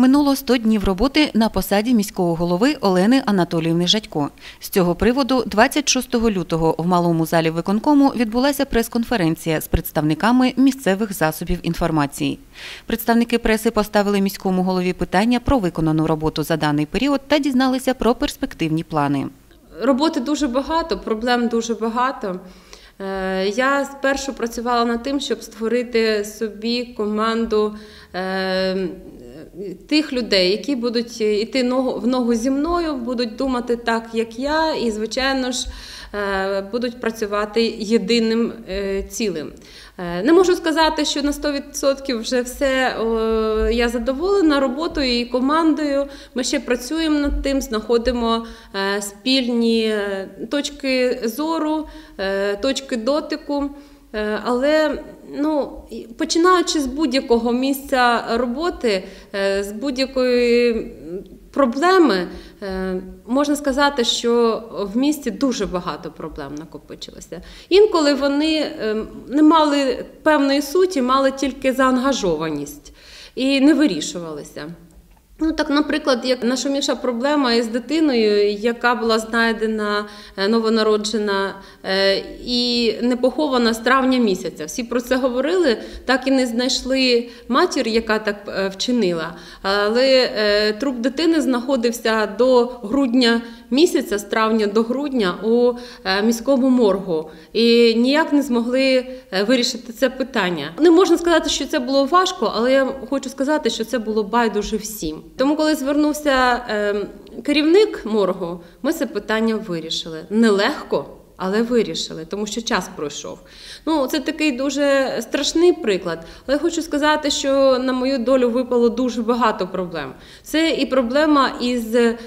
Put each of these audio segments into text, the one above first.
Минуло 100 днів роботи на посаді міського голови Олени Анатоліївни Жадько. З цього приводу 26 лютого в малому залі виконкому відбулася прес-конференція з представниками місцевих засобів інформації. Представники преси поставили міському голові питання про виконану роботу за даний період та дізналися про перспективні плани. Роботи дуже багато, проблем дуже багато. Е, Я спершу працювала над тим, щоб створити собі команду е, тих людей, які будуть йти ногу в ногу зі мною, будуть думати так, як я, і, звичайно ж, е, будуть працювати єдиним е, цілим. Е, Не можу сказати, що на 100% вже все я задоволена роботою і командою. Ми ще працюємо над тим, знаходимо е, спільні е, точки зору, е, точки дотику. Е, Але ну, починаючи з будь-якого місця роботи, е, з будь-якої проблеми, е, можна сказати, що в місті дуже багато проблем накопичилося. Інколи вони е, не мали певної суті, мали тільки заангажованість і не вирішувалися. Ну, так, наприклад, як нашуміша проблема із дитиною, яка була знайдена е, новонароджена е, і не похована з травня місяця. Всі про це говорили, так і не знайшли матір, яка так е, вчинила. Але труп дитини знаходився до грудня місяця, з травня до грудня у е, міському моргу. І ніяк не змогли е, вирішити це питання. Не можна сказати, що це було важко, але я хочу сказати, що це було байдуже всім. Тому, коли звернувся е, керівник моргу, ми це питання вирішили. Нелегко. Але вирішили, тому що час пройшов. Ну, це такий дуже страшний приклад. Але я хочу сказати, що на мою долю випало дуже багато проблем. Це і проблема із е,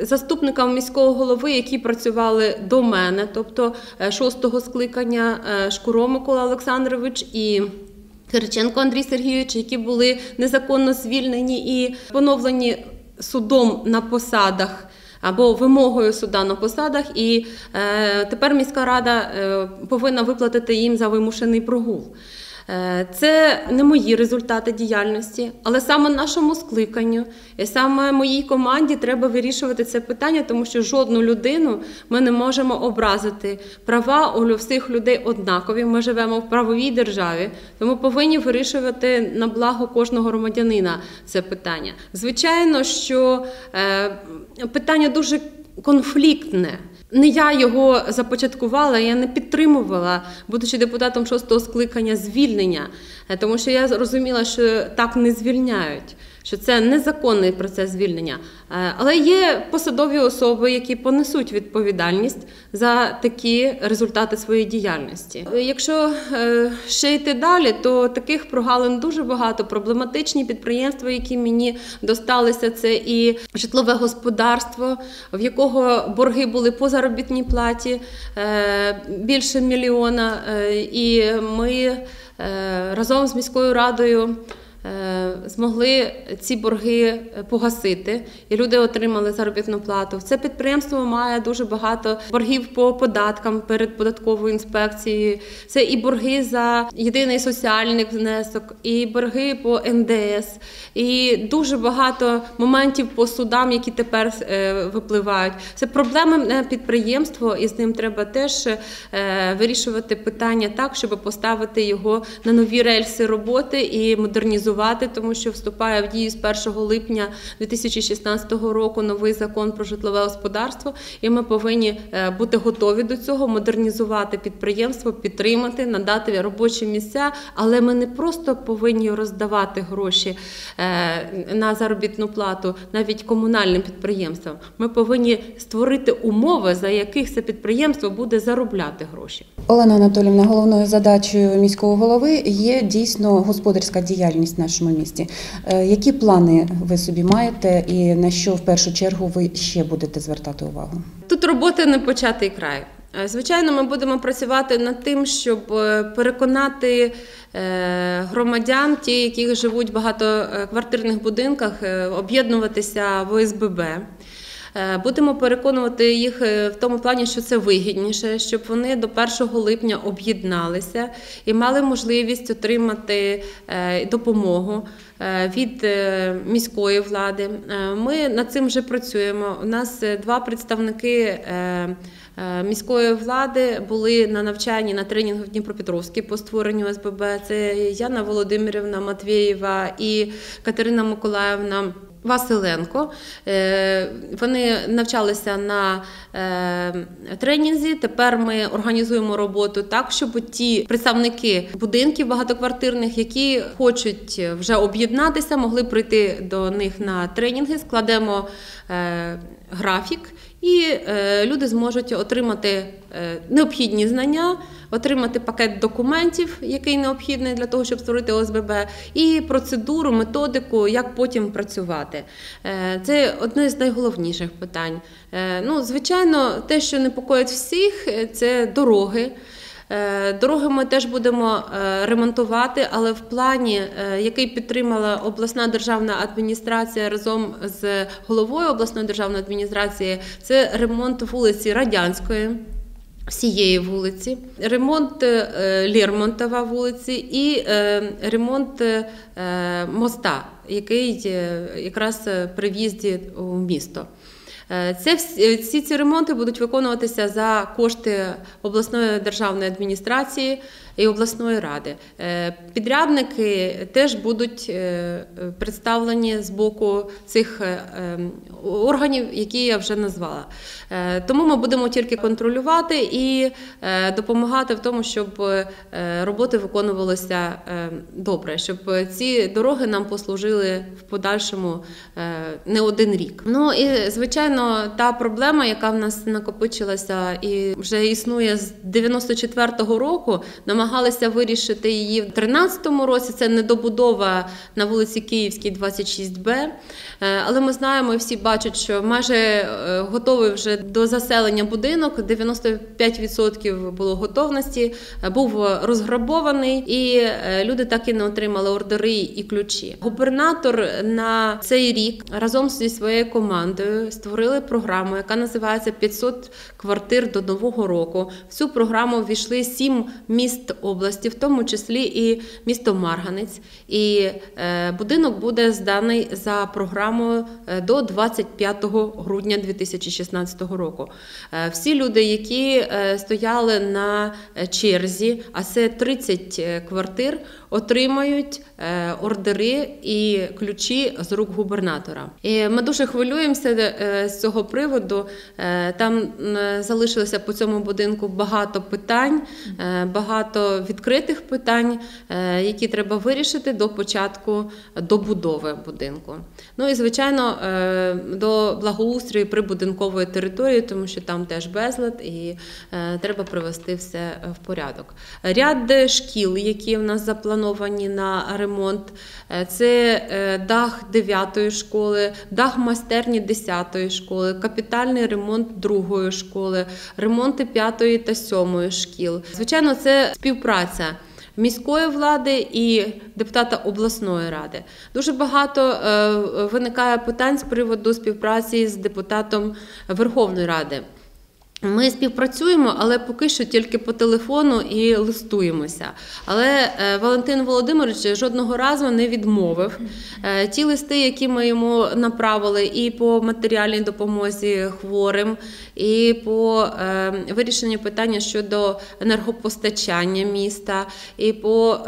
заступниками міського голови, які працювали до мене, тобто е, шостого скликання е, Шкуро Микола Олександрович і. Кириченко Андрій Сергійович, які були незаконно звільнені і поновлені судом на посадах або вимогою суда на посадах, і е, тепер міська рада е, повинна виплатити їм за вимушений прогул. Е, Це не мої результати діяльності, але саме нашому скликанню і саме моїй команді треба вирішувати це питання, тому що жодну людину ми не можемо образити. Права у всіх людей однакові. Ми живемо в правовій державі, тому повинні вирішувати на благо кожного громадянина це питання. Звичайно, що е, питання дуже конфліктне. Не я його започаткувала, я не підтримувала, будучи депутатом шостого скликання звільнення, Е, тому що я розуміла, що так не звільняють, що це незаконний процес звільнення. Е, Але є посадові особи, які понесуть відповідальність за такі результати своєї діяльності. Е, Якщо е, ще йти далі, то таких прогалин дуже багато. Проблематичні підприємства, які мені досталися, це і житлове господарство, в якого борги були по заробітній платі більше мільйона. І ми разом з міською радою. Е, Змогли ці борги погасити, і люди отримали заробітну плату. Це підприємство має дуже багато боргів по податкам перед податковою інспекцією. Це і борги за єдиний соціальний внесок, і борги по НДС, і дуже багато моментів по судам, які тепер е, випливають. Це проблемне підприємство, і з ним треба теж е, вирішувати питання так, щоб поставити його на нові рельси роботи і модернізувати, тому що вступає в дію з 1 липня 2016 року новий закон про житлове господарство, і ми повинні е, бути готові до цього, модернізувати підприємство, підтримати, надати робочі місця. Але ми не просто повинні роздавати гроші е, на заробітну плату навіть комунальним підприємствам. Ми повинні створити умови, за яких це підприємство буде заробляти гроші. Олена Анатолівна, головною задачею міського голови є дійсно господарська діяльність нашому місті. Е, Які плани ви собі маєте і на що в першу чергу ви ще будете звертати увагу? Тут роботи не початий край. Е, Звичайно, ми будемо працювати над тим, щоб е, переконати громадян, ті, які живуть в багатоквартирних будинках, об'єднуватися в ОСББ. Е, Будемо переконувати їх е, в тому плані, що це вигідніше, щоб вони до 1 липня об'єдналися і мали можливість отримати е, допомогу від міської влади. Ми над цим вже працюємо. У нас два представники. Міської влади були на навчанні на тренінгу в Дніпропетровській по створенню ОСББ. Це Яна Володимирівна Матвєєва і Катерина Миколаївна. Василенко. Е, Вони навчалися на е, тренінзі. Тепер ми організуємо роботу так, щоб ті представники будинків багатоквартирних, які хочуть вже об'єднатися, могли прийти до них на тренінги. Складемо е, графік, і е, люди зможуть отримати е, необхідні знання. Отримати пакет документів, який необхідний для того, щоб створити ОСББ, і процедуру, методику, як потім працювати. Е, Це одне з найголовніших питань. Ну, звичайно, те, що непокоїть всіх, це дороги. Е, Дороги ми теж будемо е, ремонтувати, але в плані, е, який підтримала обласна державна адміністрація разом з головою обласної державної адміністрації, це ремонт вулиці Радянської. Всієї вулиці, ремонт Лермонтова вулиці і ремонт моста, який якраз при в'їзді у місто. Е, Це всі, всі ці ремонти будуть виконуватися за кошти обласної державної адміністрації і обласної ради. Е, Підрядники теж будуть е, представлені з боку цих е, ем, органів, які я вже назвала. Тому ми будемо тільки контролювати і допомагати в тому, щоб роботи виконувалися добре, щоб ці дороги нам послужили в подальшому не один рік. Ну і звичайно, та проблема, яка в нас накопичилася і вже існує з 94-го року, намагалися вирішити її в 13-му році. Це недобудова на вулиці Київській, 26Б. Е, Але ми знаємо всі бачать, що майже е, готовий вже до заселення будинок. 95% було готовності, е, був розграбований, і люди так і не отримали ордери і ключі. Губернатор на цей рік разом зі своєю командою створили програму, яка називається «500 квартир до нового року. В цю програму ввійшли сім міст області, в тому числі і місто Марганець. І е, будинок буде зданий за програмою е, до 25 грудня 2016 року. Е, Всі люди, які стояли на черзі, а це 30 е, квартир, отримають ордери і ключі з рук губернатора. І ми дуже хвилюємося з цього приводу. Там залишилося по цьому будинку багато питань, е, багато відкритих питань, е, які треба вирішити до початку добудови будинку. Ну і звичайно е, до благоустрою прибудинкової території, тому що там теж безлад, і е, треба привести все в порядок. Ряд шкіл, які в нас заплановані на ремонт, це дах 9 школи, дах майстерні 10 школи, капітальний ремонт 2 школи, ремонти 5 та 7 шкіл. Звичайно, це співпраця. Міської влади і депутата обласної ради дуже багато е, виникає питань з приводу співпраці з депутатом Верховної Ради. Ми співпрацюємо, але поки що тільки по телефону і листуємося. Але е, Валентин Володимирович жодного разу не відмовив. Е, Ті листи, які ми йому направили, і по матеріальній допомозі хворим, і по е, вирішенню питання щодо енергопостачання міста, і по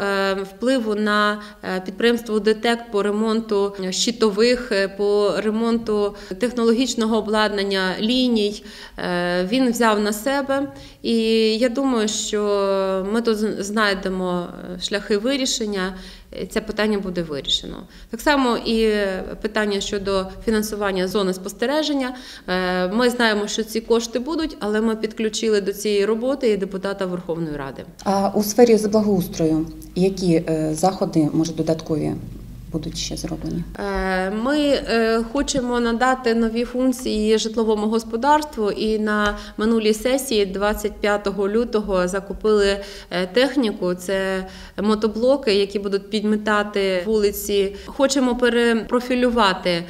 впливу на підприємство ДТЕК по ремонту щитових, по ремонту технологічного обладнання ліній. Е, Він взяв на себе, і я думаю, що ми тут знайдемо шляхи вирішення. Це питання буде вирішено. Так само і питання щодо фінансування зони спостереження. Е, Ми знаємо, що ці кошти будуть, але ми підключили до цієї роботи і депутата Верховної Ради. А у сфері з благоустрою які е, заходи, може, додаткові будуть ще зроблені? Е, Ми е, хочемо надати нові функції житловому господарству, і на минулій сесії, 25 лютого, закупили е, техніку. Це мотоблоки, які будуть підмітати вулиці. Хочемо перепрофілювати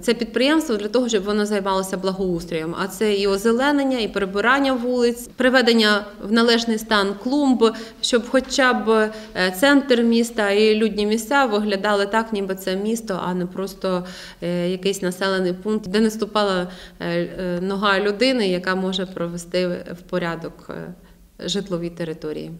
це підприємство для того, щоб воно займалося благоустроєм. А це і озеленення, і прибирання вулиць, приведення в належний стан клумб, щоб хоча б е, центр міста і людні місця виглядали так, ніби це місто, а не просто е, якийсь населений пункт, де не ступала е, е, нога людини, яка може провести в порядок е, житлові території.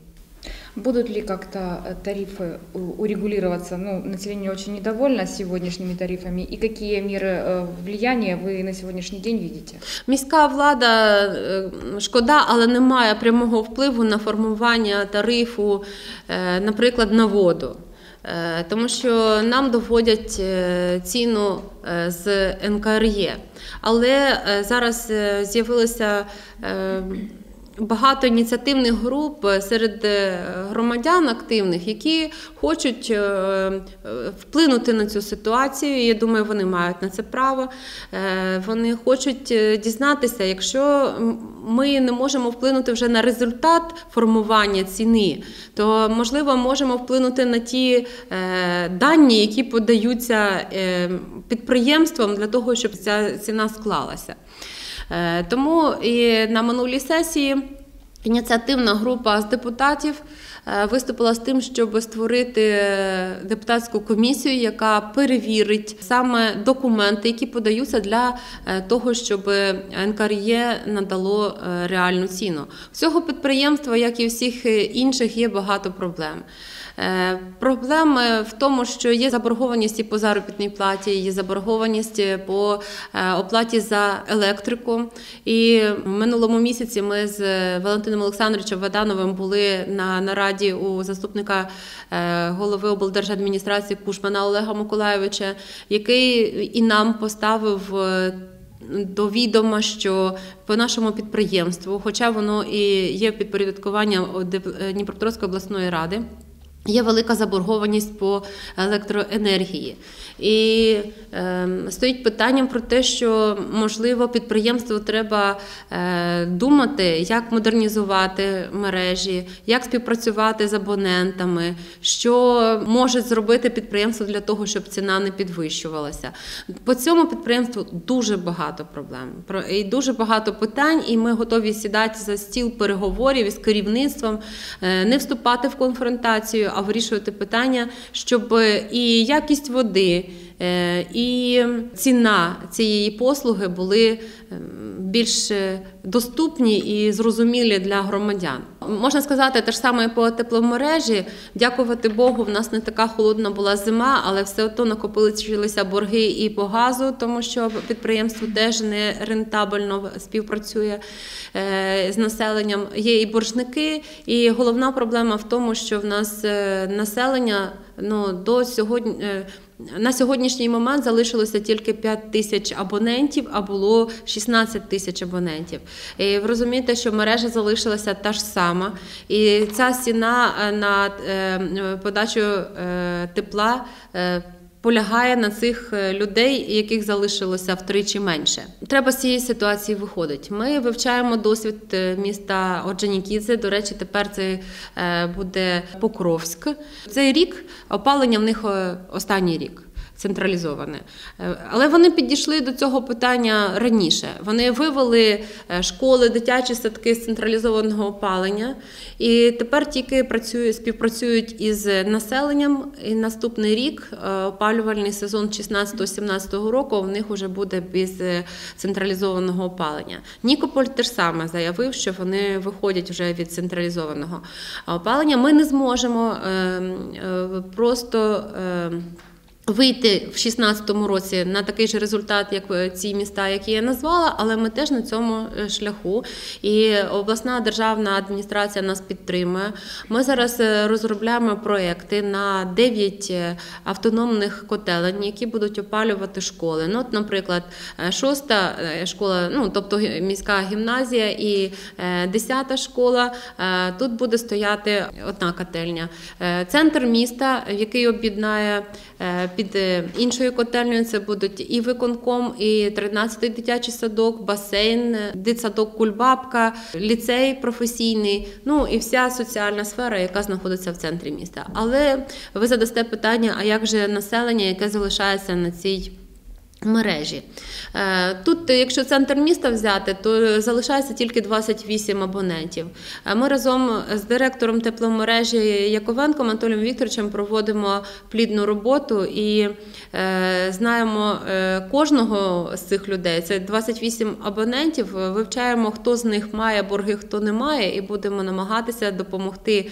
Будут ли как-то э, тарифы у- урегулироваться? Ну, население очень недовольно сегодняшними тарифами. И какие меры э, влияния вы на сегодняшний день видите? Міська влада е, шкода, але не має прямого впливу на формування тарифу, е, наприклад, на воду. Е, Тому що нам доводять е, ціну е, з НКРЄ. Але е, зараз е, з'явилося е, багато ініціативних груп серед е, громадян активних, які хочуть е, е, вплинути на цю ситуацію. Я думаю, вони мають на це право. Е, Вони хочуть е, дізнатися, якщо ми не можемо вплинути вже на результат формування ціни, то можливо можемо вплинути на ті е, дані, які подаються е, підприємствам для того, щоб ця ціна склалася. Е, Тому і на минулій сесії ініціативна група з депутатів е, виступила з тим, щоб створити депутатську комісію, яка перевірить саме документи, які подаються для е, того, щоб НКРЄ надало реальну ціну. В цього підприємства, як і всіх інших, є багато проблем. Е, Проблеми в тому, що є заборгованість і по заробітній платі, є заборгованість по е, оплаті за електрику. І в минулому місяці ми з Валентином Олександровичем Вадановим були на нараді у заступника е, голови облдержадміністрації Кушмана Олега Миколайовича, який і нам поставив. До відома, що по нашому підприємству, хоча воно і є підпорядкуванням Дніпропетровської обласної ради, Є велика заборгованість по електроенергії, і е, стоїть питанням про те, що можливо підприємству треба е, думати, як модернізувати мережі, як співпрацювати з абонентами, що може зробити підприємство для того, щоб ціна не підвищувалася. По цьому підприємству дуже багато проблем і дуже багато питань, і ми готові сідати за стіл переговорів із керівництвом, е, не вступати в конфронтацію, а вирішувати питання, щоб і якість води, е, і ціна цієї послуги були ем, більш е, доступні і зрозумілі для громадян. Можна сказати, те ж саме по тепломережі. Дякувати Богу, в нас не така холодна була зима, але все одно накопилися борги і по газу, тому що підприємство теж не рентабельно співпрацює е, з населенням. Є і боржники, і головна проблема в тому, що в нас е, населення ну, до сьогодні. На сьогоднішній момент залишилося тільки 5 тисяч абонентів, а було 16 тисяч абонентів. І ви розумієте, що мережа залишилася та ж сама. І ця ціна е, на е, подачу е, тепла. Полягає на цих е, людей, яких залишилося втричі менше. Треба з цієї ситуації виходити. Ми вивчаємо досвід е, міста Орджонікідзе. До речі, тепер це е, буде Покровськ. Цей рік опалення в них останній рік. Централізоване, Е, але вони підійшли до цього питання раніше. Вони вивели е, школи, дитячі садки з централізованого опалення, і тепер тільки працюють, співпрацюють із населенням. І наступний рік е, опалювальний сезон 16-17 року в них вже буде без централізованого опалення. Нікополь теж саме заявив, що вони виходять вже від централізованого опалення. Ми не зможемо е, е, просто. Вийти в 2016 році на такий же результат, як е, ці міста, які я назвала, але ми теж на цьому е, шляху. І обласна державна адміністрація нас підтримує. Ми зараз е, розробляємо проекти на 9 е, автономних котелень, які будуть опалювати школи. Ну, от, наприклад, шоста школа, ну тобто міська гімназія і е, десята школа. Тут буде стояти одна котельня. Центр міста, який об'єднає під е, іншою котельнею, це будуть і виконком, і 13-й дитячий садок, басейн, е, дитсадок Кульбабка, ліцей професійний, ну і вся соціальна сфера, яка знаходиться в центрі міста. Але ви задасте питання: а як же населення, яке залишається на цій Мережі Е, тут, якщо центр міста взяти, то залишається тільки 28 абонентів. Е, Ми разом з директором тепломережі Яковенком Анатолієм Вікторовичем проводимо плідну роботу і е, знаємо кожного з цих людей. Це 28 абонентів. Вивчаємо, хто з них має борги, хто не має, і будемо намагатися допомогти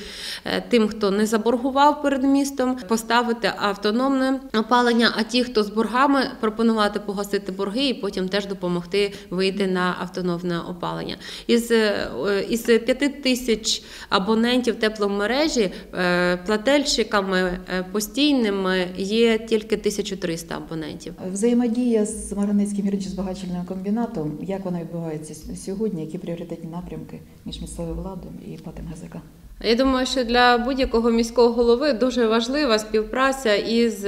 тим, хто не заборгував перед містом, поставити автономне опалення. А ті, хто з боргами, пропонувати погасити борги і потім теж допомогти вийти на автономне опалення. Із, е, із 5 тисяч абонентів тепломережі е, плательщиками е, постійними є тільки 1300 абонентів. Взаємодія з Марганецьким гірничо-збагачувальним комбінатом, як вона відбувається сьогодні, які пріоритетні напрямки між місцевою владою і ПАТ МГЗК? Я думаю, що для будь-якого міського голови дуже важлива співпраця із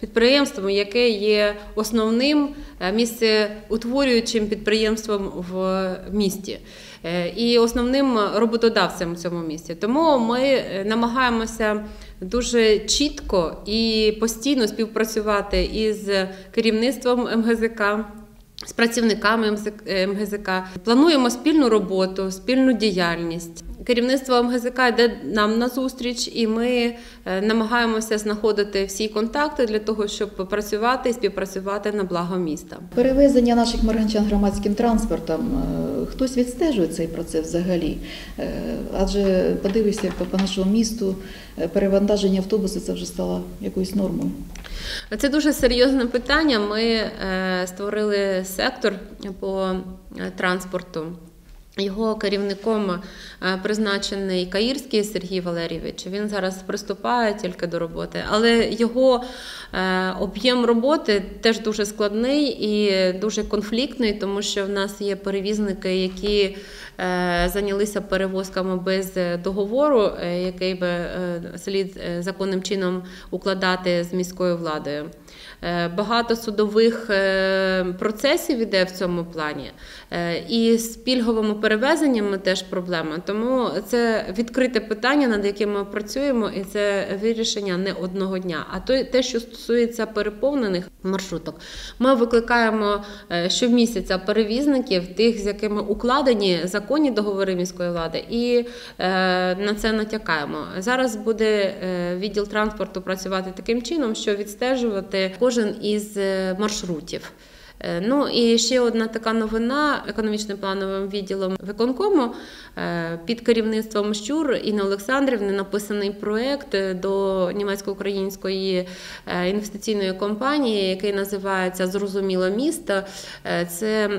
підприємством, яке є основним е, місцеутворюючим підприємством в місті. е, І основним роботодавцем в цьому місті. Тому ми е, намагаємося дуже чітко і постійно співпрацювати із керівництвом МГЗК, з працівниками МГЗК. Плануємо спільну роботу, спільну діяльність. Керівництво МГЗК йде нам на зустріч, і ми е, намагаємося знаходити всі контакти для того, щоб працювати і співпрацювати на благо міста. Перевезення наших марганчан громадським транспортом. е, Хтось відстежує цей процес взагалі. Е, Адже подивишся по, нашому місту, перевантаження автобусу це вже стало якоюсь нормою. Це дуже серйозне питання. Ми створили сектор по транспорту. Його керівником е, призначений Каїрський Сергій Валерійович. Він зараз приступає тільки до роботи, але його е, об'єм роботи теж дуже складний і дуже конфліктний, тому що в нас є перевізники, які е, зайнялися перевозками без договору, який би слід законним чином укладати з міською владою. Е, Багато судових е, процесів іде в цьому плані. Е, І з пільговими перевезеннями теж проблема. Тому це відкрите питання, над яким ми працюємо, і це вирішення не одного дня. А то те, що стосується переповнених маршруток, ми викликаємо щомісяця перевізників, тих, з якими укладені законні договори міської влади, і на це натякаємо. Зараз буде відділ транспорту працювати таким чином, що відстежувати кожен із е, маршрутів. Е, Ну і ще одна така новина економічним плановим відділом виконкому е, під керівництвом Щур Інни Олександрівни написаний проект до німецько-української е, інвестиційної компанії, який називається Зрозуміло місто. Це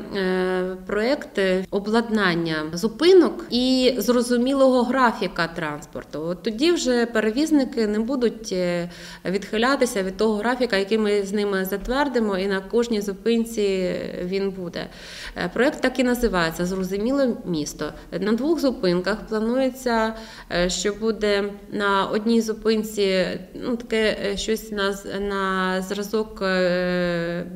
проект обладнання зупинок і зрозумілого графіка транспорту. От тоді вже перевізники не будуть відхилятися від того графіка, який ми з ними затвердимо, і на кожній зупинці він буде. Е, Проект так і називається Зрозуміле місто. На двох зупинках планується, е, що буде на одній зупинці ну, таке е, щось на, на зразок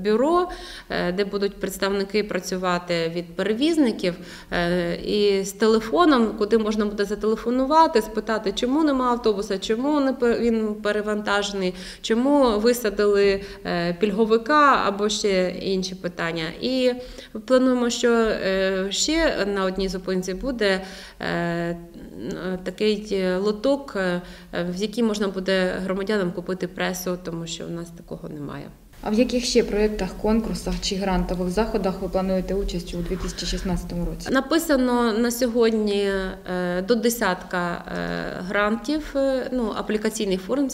бюро, де будуть представники працювати від перевізників і з телефоном, куди можна буде зателефонувати, спитати, чому нема автобуса, чому він перевантажений, чому висадили пільговика або ще інші питання. І плануємо, що е, ще на одній зупинці буде е, такий е, лоток, в який можна буде громадянам купити пресу, тому що в нас такого немає. А в яких ще проєктах, конкурсах чи грантових заходах ви плануєте участь у 2016 році? Написано на сьогодні е, до десятка е, грантів, е, ну, аплікаційний форм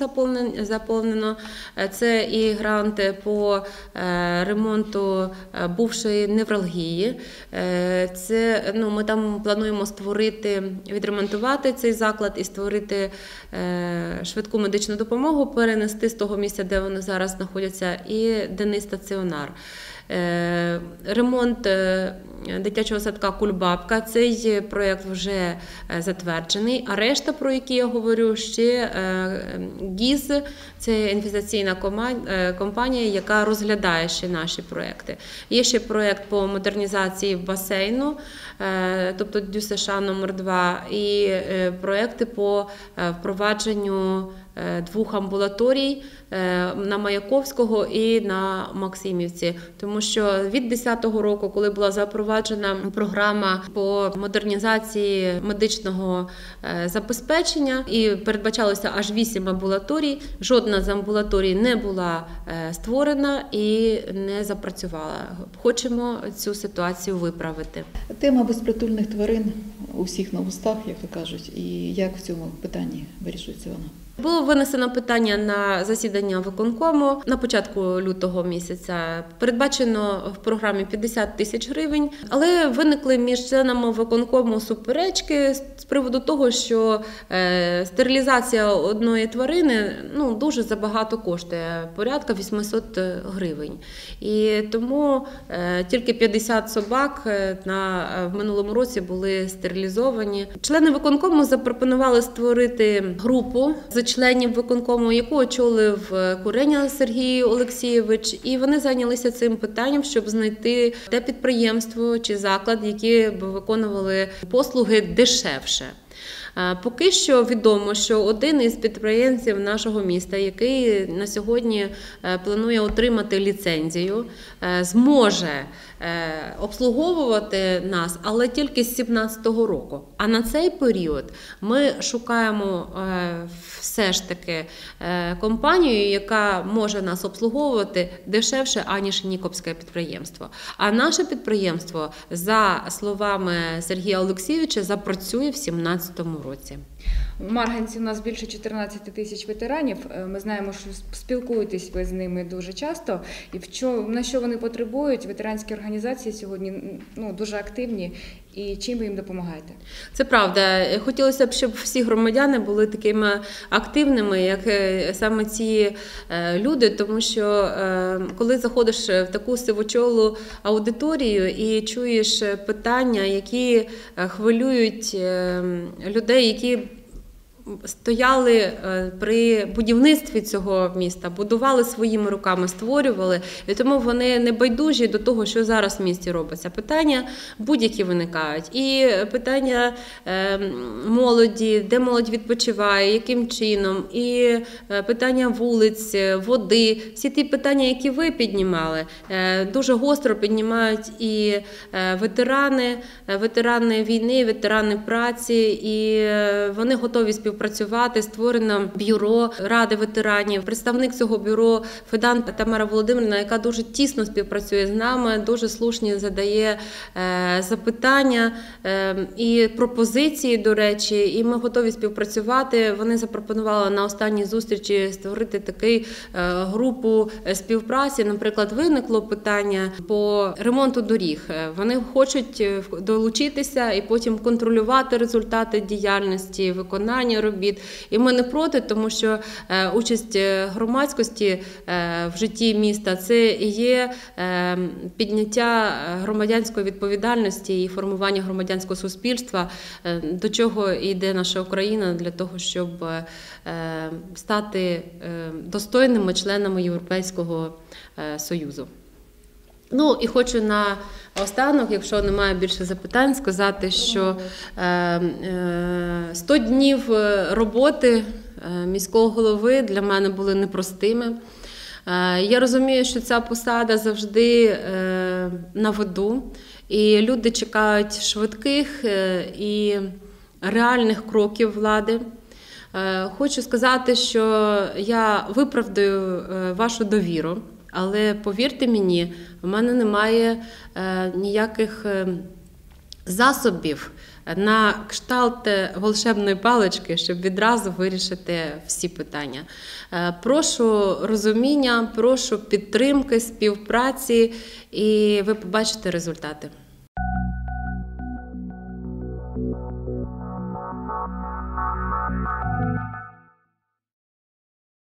заповнено. Це і гранти по ремонту бувшої невралгії. Це, ну, ми там плануємо створити, відремонтувати цей заклад і створити швидку медичну допомогу, перенести з того місця, де вони зараз знаходяться, і денний стаціонар. Е, Ремонт е, дитячого садка Кульбабка. Цей проєкт вже е, затверджений. А решта, про які я говорю, ще ГІЗ це інвестиційна компанія, яка розглядає ще наші проекти. Є ще проєкт по модернізації басейну, тобто ДЮСШ номер 2 і проекти по впровадженню двох амбулаторій е, на Маяковського і на Максимівці, тому що від 10-го року, коли була запроваджена програма по модернізації медичного е, забезпечення, і передбачалося аж 8 амбулаторій. Жодна з амбулаторій не була е, створена і не запрацювала. Хочемо цю ситуацію виправити. Тема безпритульних тварин у всіх на устах, як то кажуть, і як в цьому питанні вирішується вона? Було винесено питання на засідання виконкому на початку лютого місяця. Передбачено в програмі 50 тисяч гривень, але виникли між членами виконкому суперечки з приводу того, що е, стерилізація одної тварини ну дуже забагато коштує, порядка 800 гривень. І тому е, тільки 50 собак е, на в минулому році були стерилізовані. Члени виконкому запропонували створити групу з членів виконкому, яку очолив е, Куреня Сергій Олексійович, і вони зайнялися цим питанням, щоб знайти те підприємство чи заклад, які б виконували послуги дешевше. Е, Поки що відомо, що один із підприємців нашого міста, який на сьогодні е, планує отримати ліцензію, зможе обслуговувати нас, але тільки з 2017 року. А на цей період ми шукаємо е, все ж таки е, компанію, яка може нас обслуговувати дешевше, аніж Нікопське підприємство. А наше підприємство, за словами Сергія Олексійовича, запрацює в 2017 році. Марганці у нас більше 14 тисяч ветеранів. Е, Ми знаємо, що спілкуєтесь ви з ними дуже часто. І в чому на що вони потребують? Ветеранські організації сьогодні ну, дуже активні. І чим ви їм допомагаєте? Це правда. Хотілося б, щоб всі громадяни були такими активними, як е, саме ці е, люди, тому що е, коли заходиш в таку сивочолу аудиторію і чуєш питання, які хвилюють людей, які стояли е, при будівництві цього міста, будували своїми руками, створювали, і тому вони не байдужі до того, що зараз в місті робиться. Питання будь-які виникають. І питання е, молоді, де молодь відпочиває, яким чином, і е, питання вулиць, води, всі ті питання, які ви піднімали, дуже гостро піднімають і ветерани, ветерани війни, ветерани праці, і вони готові співпрацювати. Створено бюро ради ветеранів. Представник цього бюро Федан Тамара Володимирівна, яка дуже тісно співпрацює з нами, дуже слушні задає е, запитання е, і пропозиції, до речі, і ми готові співпрацювати. Вони запропонували на останній зустрічі створити такий е, групу співпраці. Наприклад, виникло питання по ремонту доріг. Вони хочуть долучитися і потім контролювати результати діяльності, виконання робіт. І ми не проти, тому що е, участь е, громадськості е, в житті міста це і є підняття громадянської відповідальності і формування громадянського суспільства, до чого йде наша Україна для того, щоб стати достойними членами Європейського Союзу. Ну і хочу на останок, якщо немає більше запитань, сказати, що е, е, 100 днів е, роботи е, міського голови для мене були непростими. Е, Я розумію, що ця посада завжди е, на виду, і люди чекають швидких е, і реальних кроків влади. Е, Хочу сказати, що я виправдаю е, вашу довіру, але повірте мені, в мене немає е, ніяких е, засобів на кшталт е, волшебної палички, щоб відразу вирішити всі питання. Е, Прошу розуміння, прошу підтримки, співпраці, і ви побачите результати.